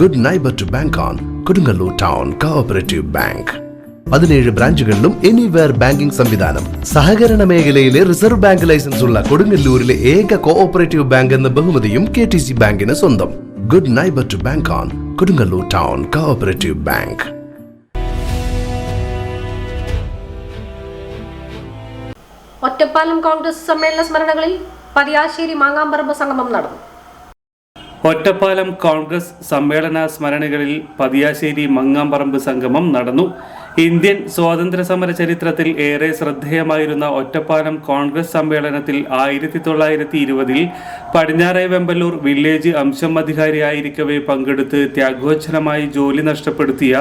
Good neighbour to bank on Kodungallur town cooperative bank പതിനേഴ് ബ്രാഞ്ചുകളിലും anywhere banking സംവിധാനം. സഹകരണ മേഖലയിലെ റിസർവ് ബാങ്ക് ലൈസൻസ് ഉള്ള കൊടുങ്ങല്ലൂരിലെ ഏക കോഓപ്പറേറ്റീവ് ബാങ്ക് എന്ന ബഹുമതിയും കെ ടി സി ബാങ്കിന് സ്വന്തം. Good neighbour to bank on Kodungallur town cooperative bank Ottapalam Congress സമ്മേളന സ്മരണകളിൽ പതിയാശ്ശേരി മാങ്ങാമ്പറമ്പ് സംഗമം നടന്നു. ഒറ്റപ്പാലം കോൺഗ്രസ് സമ്മേളന സ്മരണകളിൽ പതിയാശ്ശേരി മങ്ങാമ്പറമ്പ് സംഗമം നടന്നു. ഇന്ത്യൻ സ്വാതന്ത്ര്യ സമര ചരിത്രത്തിൽ ഏറെ ശ്രദ്ധേയമായിരുന്ന ഒറ്റപ്പാലം കോൺഗ്രസ് സമ്മേളനത്തിൽ ആയിരത്തി തൊള്ളായിരത്തി ഇരുപതിൽ പടിഞ്ഞാറേ വെമ്പല്ലൂർ വില്ലേജ് അംശം അധികാരിയായിരിക്കവേ പങ്കെടുത്ത് ത്യാഗോച്ഛനമായി ജോലി നഷ്ടപ്പെടുത്തിയ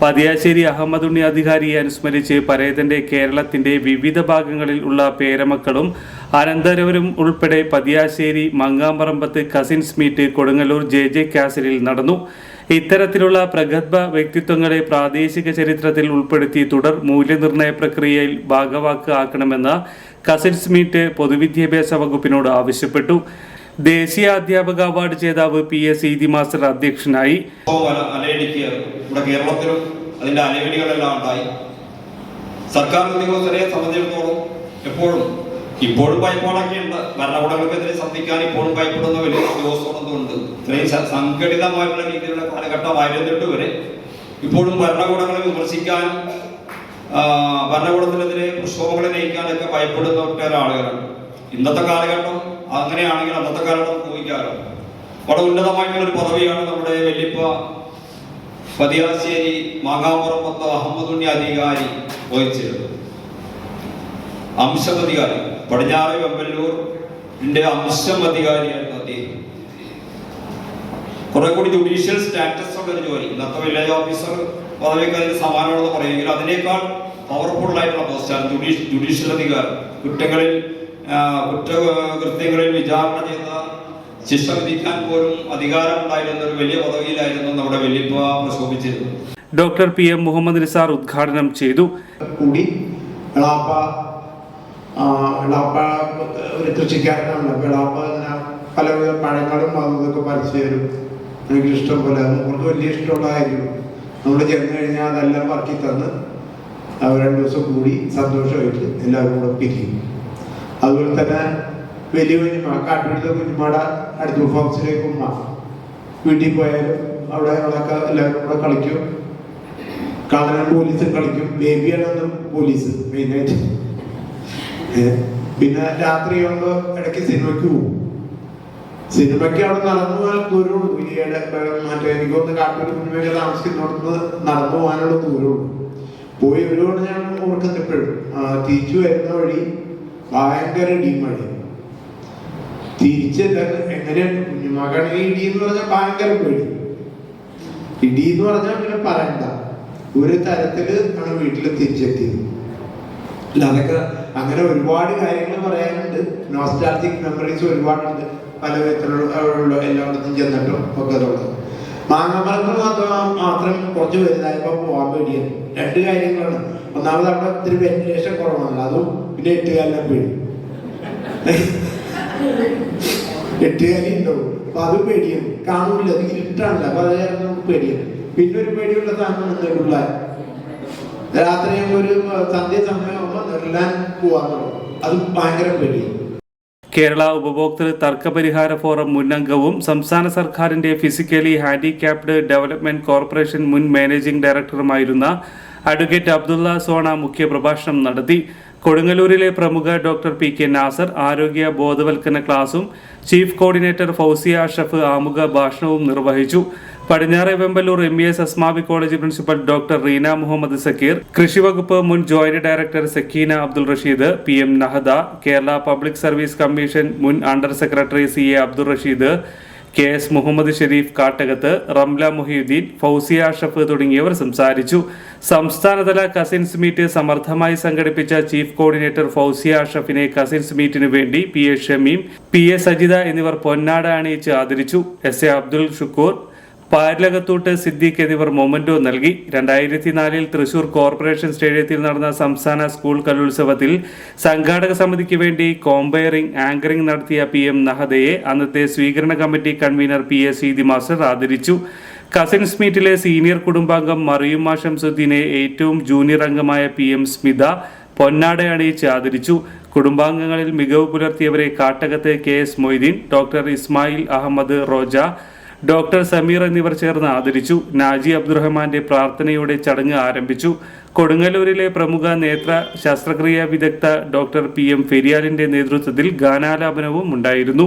പതിയാശ്ശേരി അഹമ്മദുണ്ണി അധികാരിയെ അനുസ്മരിച്ച് പരേതന്റെ കേരളത്തിന്റെ വിവിധ ഭാഗങ്ങളിൽ ഉള്ള പേരമക്കളും അനന്തരവരും ഉൾപ്പെടെ Pathiyassery Mangamparambath cousins meet Kodungallur J J നടന്നു. ഇത്തരത്തിലുള്ള പ്രഗത്ഭ വ്യക്തിത്വങ്ങളെ പ്രാദേശിക ചരിത്രത്തിൽ ഉൾപ്പെടുത്തി തുടർ മൂല്യനിർണയ പ്രക്രിയയിൽ ഭാഗവാക്ക് ആക്കണമെന്ന് കസിൻസ് മീറ്റ് പൊതുവിദ്യാഭ്യാസ വകുപ്പിനോട് ആവശ്യപ്പെട്ടു. ദേശീയ അധ്യാപക അവാർഡ് ജേതാവ് പി എസ് ഈദി മാസ്റ്റർ അധ്യക്ഷനായി. ഉണ്ടായി. സർക്കാർ ഉദ്യോഗസ്ഥരെ സംബന്ധിച്ചിടത്തോളം എപ്പോഴും ഇപ്പോഴും ഭയപ്പാടൊക്കെ ഉണ്ട് ഭരണകൂടങ്ങൾക്കെതിരെ ശ്രദ്ധിക്കാൻ ഇപ്പോഴും ഭയപ്പെടുന്ന വലിയ ഉണ്ട് ഇത്രയും സംഘടിതമായിട്ടുള്ള രീതിയിലുള്ള കാലഘട്ടമായിരുന്നിട്ട് വരെ ഇപ്പോഴും ഭരണകൂടങ്ങളെ വിമർശിക്കാനും ആ, ഭരണകൂടത്തിനെതിരെ പ്രക്ഷോഭങ്ങളെ നയിക്കാനൊക്കെ ഭയപ്പെടുന്ന ഒട്ടേറെ ആളുകളാണ്. ഇന്നത്തെ കാലഘട്ടം അങ്ങനെയാണെങ്കിൽ അന്നത്തെ കാലഘട്ടം ഊഹിക്കാലോ. വളരെ ഉന്നതമായിട്ടുള്ള ഒരു പദവിയാണ് നമ്മുടെ വലിയപ്പ പതിയാശ്ശേരി മാങ്ങാപ്പുറമത്ത് അഹമ്മദുണ്ണി അധികാരി വഹിച്ചത് അംശമധികാരി. പടിഞ്ഞാറ് വെമ്പല്ലൂരിന്റെ അംശം അധികാരിയായിരുന്നു അദ്ദേഹം. കുറെ കൂടി ജുഡീഷ്യൽ സ്റ്റാറ്റസ് ഉള്ള ഒരു ജോലി. ഇന്നത്തെ വില്ലേജ് ഓഫീസർ പദവിക്ക് അതിന് സമാനമാണെന്ന് പറയുമെങ്കിൽ അതിനേക്കാൾ പവർഫുൾ ആയിട്ടുള്ള പോസ്റ്റാണ് ജുഡീഷ്യൽ ജുഡീഷ്യൽ അധികാരം. കുറ്റങ്ങളിൽ കുറ്റകൃത്യങ്ങളിൽ വിചാരണ ചെയ്ത ശിക്ഷ വിധിക്കാൻ പോലും അധികാരമുണ്ടായിരുന്ന ഒരു വലിയ പദവിയിലായിരുന്നു നമ്മുടെ വലിയ പ്രശോഭിച്ചിരുന്നത് doctor P M Muhammad Nisar ഉദ്ഘാടനം ചെയ്തു. കൂടി എളാപ്പ ഒരു കൃഷിക്കാരനാണ്. വിളാപ്പ പല ഇങ്ങനെ പലവിധ പഴങ്ങളും അതൊക്കെ പറിച്ചു തരും. എനിക്ക് ഇഷ്ടം പോലെ. അത് നമുക്ക് വലിയ ഇഷ്ടമുള്ള കാര്യം നമ്മൾ ചെന്ന് കഴിഞ്ഞാൽ അതെല്ലാം പറക്കി തന്ന് രണ്ടു ദിവസം കൂടി സന്തോഷമായിട്ട് എല്ലാവരും കൂടെ പിരിയും. അതുപോലെ തന്നെ വലിയ കുഞ്ഞുമ കാട്ടുപിടുത്ത കുഞ്ഞുമാട അടുത്ത ഫോംസിലേക്ക് ഉമ്മ. വീട്ടിൽ പോയാലും അവിടെ അവിടെയൊക്കെ എല്ലാവരും കൂടെ കളിക്കും. കാണാൻ പോലീസും കളിക്കും. ബേബിയാണെന്നും പോലീസ് മെയിനായിട്ട് പിന്നെ രാത്രി ആകുമ്പോ ഇടയ്ക്ക് സിനിമയ്ക്ക് പോകും. സിനിമയ്ക്ക് അവിടെ നടന്നു പോകാൻ ദൂരമുള്ളൂ. ഇനിയുടെ മറ്റേ എനിക്ക് ഒന്ന് കാട്ടൂർ സിനിമയൊക്കെ താമസിക്കുന്നിടത്ത് നടന്നു പോകാനുള്ള ദൂരമുള്ളൂ. പോയി ഒരുപാട് ഞാൻ ആ, തിരിച്ചു വരുന്ന വഴി ഭയങ്കര ഇടിയും മഴ തിരിച്ച് എങ്ങനെയാണ് കുഞ്ഞുമകണെങ്കിൽ ഇടി എന്ന് പറഞ്ഞാൽ ഭയങ്കര പേടി. ഇടി എന്ന് പറഞ്ഞാൽ പിന്നെ പറയണ്ട. ഒരു തരത്തിൽ ആണ് വീട്ടിൽ തിരിച്ചെത്തിയത്. അതൊക്കെ അങ്ങനെ ഒരുപാട് കാര്യങ്ങൾ പറയാനുണ്ട്. നോസ്റ്റാൾജിക് മെമ്മറീസ് ഒരുപാടുണ്ട്. പല വിധത്തിലുള്ള എല്ലായിടത്തും ചെന്നിട്ടും ഒക്കെ ഉള്ളത്. മാങ്ങാമരങ്ങൾ മാത്രം മാത്രം കുറച്ച് വലുതായപ്പോൾ പോകാൻ പേടിയാണ്. രണ്ട് കാര്യങ്ങളാണ്. ഒന്നാമത് അവിടെ ഇത്തിരി വെന്റിലേഷൻ കുറവാണ്. അതും പിന്നെ എട്ടുകാലിനെ പേടി. എട്ടുകാലി ഉണ്ടാവും. അപ്പൊ അത് പേടിയാണ്. കാണൂല അത് ഇരുട്ടാണല്ലോ. അപ്പൊ അത് പേടിയാണ്. പിന്നെ ഒരു പേടിയുള്ള സാധനമാണ് നെടുള്ളാൻ രാത്രി ഒരു സന്ധ്യ സമയമാകുമ്പോൾ നെടുള്ളാൻ പോവാന്നുള്ളൂ അത് ഭയങ്കര പേടി. കേരള ഉപഭോക്തൃ തർക്കപരിഹാര ഫോറം മുൻ അംഗവും സംസ്ഥാന സർക്കാരിന്റെ ഫിസിക്കലി ഹാൻഡിക്യാപ്ഡ് ഡെവലപ്മെന്റ് കോർപ്പറേഷൻ മുൻ മാനേജിംഗ് ഡയറക്ടറുമായിരുന്ന അഡ്വക്കേറ്റ് അബ്ദുള്ള സോണ മുഖ്യപ്രഭാഷണം നടത്തി. കൊടുങ്ങല്ലൂരിലെ പ്രമുഖ ഡോക്ടർ പി കെ നാസർ ആരോഗ്യ ബോധവൽക്കരണ ക്ലാസും ചീഫ് കോർഡിനേറ്റർ ഫൗസിയ അഷഫ് ആമുഖ ഭാഷണവും നിർവഹിച്ചു. പടിഞ്ഞാറെ Vemballur M B S Asmabi college principal doctor Reena Muhammad Zakir കൃഷിവകുപ്പ് മുൻ joint director Sakeena Abdul Rasheed P M Nahada Kerala public service commission മുൻ under secretary C A Abdul Rasheed K S Muhammad Sherif Kattakath Ramla Muhiyuddeen Fousiya Ashaf തുടങ്ങിയവർ സംസാരിച്ചു. സംസ്ഥാനതല cousins meet സമർത്ഥമായി സംഘടിപ്പിച്ച chief coordinator Fousiya അഷഫിനെ cousins മീറ്റിനു വേണ്ടി P A Shameem P A Sajitha എന്നിവർ പൊന്നാട അണിയിച്ച് ആദരിച്ചു. എസ് എ അബ്ദുൽ ഷുക്കൂർ പാരലകത്തൂട്ട് സിദ്ദീഖ് എന്നിവർ മൊമന്റോ നൽകി. രണ്ടായിരത്തി നാലിൽ തൃശൂർ കോർപ്പറേഷൻ സ്റ്റേഡിയത്തിൽ നടന്ന സംസ്ഥാന സ്കൂൾ കലോത്സവത്തിൽ സംഘാടക സമിതിക്ക് വേണ്ടി കോമ്പയറിംഗ് ആങ്കറിംഗ് നടത്തിയ പി എം നഹദയെ അന്നത്തെ സ്വീകരണ committee convenor P S Seethi master ആദരിച്ചു. കസിൻസ് മീറ്റിലെ സീനിയർ കുടുംബാംഗം മറിയുമ്മ ഷംസുദ്ദീനെ ഏറ്റവും ജൂനിയർ അംഗമായ പി എം സ്മിത പൊന്നാട അണിയിച്ച് ആദരിച്ചു. കുടുംബാംഗങ്ങളിൽ മികവ് പുലർത്തിയവരെ Kattakath K S Moideen doctor Ismail Ahammed Roja doctor Sameer എന്നിവർ ചേർന്ന് ആദരിച്ചു. നാജി അബ്ദുറഹ്മാന്റെ പ്രാർത്ഥനയോടെ ചടങ്ങ് ആരംഭിച്ചു. കൊടുങ്ങല്ലൂരിലെ പ്രമുഖ നേത്ര ശസ്ത്രക്രിയാ വിദഗ്ധ ഡോക്ടർ പി എം ഫെരിയാലിന്റെ നേതൃത്വത്തിൽ ഗാനാലാപനവും ഉണ്ടായിരുന്നു.